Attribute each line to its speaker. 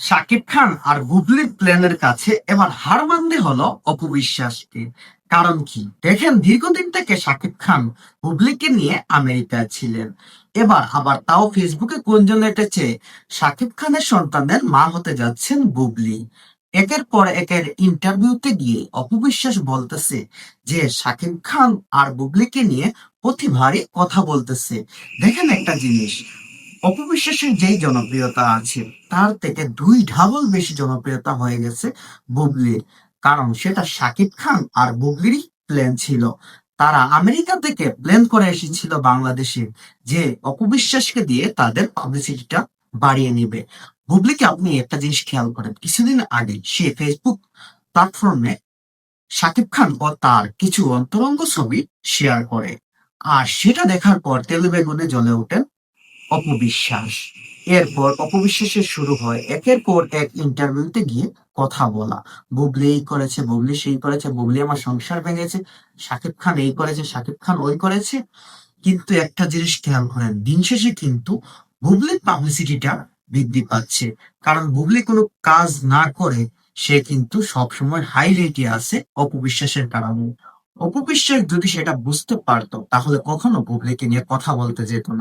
Speaker 1: শাকিব খান আর বুবলির প্ল্যানের কাছে এবার হার মানতে হলো অপবিশ্বাসকে। কারণ কি? দেখেন, দীর্ঘদিন থেকে শাকিব খান বুবলিকে নিয়ে আমেরিকায় ছিলেন। এবার আবার তাও ফেসবুকে গুঞ্জন এটেছে? শাকিব খানের সন্তানের মা হতে যাচ্ছেন বুবলি একের পর একের ইন্টারভিউতে গিয়ে অপবিশ্বাস বলতেছে যে শাকিব খান আর বুবলিকে নিয়ে প্রতিবারই কথা বলতেছে। দেখেন একটা জিনিস অপবিশ্বাসের যেই জনপ্রিয়তা আছে, তার থেকে দুই ঢাবল বেশি জনপ্রিয়তা হয়ে গেছে বুবলির। কারণ সেটা শাকিব খান আর বুবলিরই প্ল্যান ছিল। তারা আমেরিকা থেকে প্ল্যান করে এসেছিল বাংলাদেশে যে অপবিশ্বাসকে দিয়ে তাদের পাবলিসিটিটা বাড়িয়ে নিবে। বুবলিকে আপনি একটা জিনিস খেয়াল করেন, কিছুদিন আগে সে ফেসবুক প্ল্যাটফর্মে শাকিব খান ও তার কিছু অন্তরঙ্গ ছবি শেয়ার করে। আর সেটা দেখার পর তেলে বেগুনে জ্বলে ওঠেন অপবিশ্বাস। এরপর অপবিশ্বাসের শুরু হয় একের পর এক ইন্টারভিউতে গিয়ে কথা বলা। বুবলি এই করেছে, বুবলি সেই করেছে, বুবলি আমার সংসার ভেঙেছে শাকিব খান এই করেছে শাকিব খান ওই করেছে। কিন্তু একটা জিনিস খেয়াল করেন, দিন শেষে কিন্তু বুবলির পাবলিসিটিটা বৃদ্ধি পাচ্ছে। কারণ বুবলি কোনো কাজ না করে, সে কিন্তু সবসময় হাই রেটে আছে অপবিশ্বাসের কারণে। অপবিশ্বাস যদি সেটা বুঝতে পারতো, তাহলে কখনো বুবলিকে নিয়ে কথা বলতে যেত না।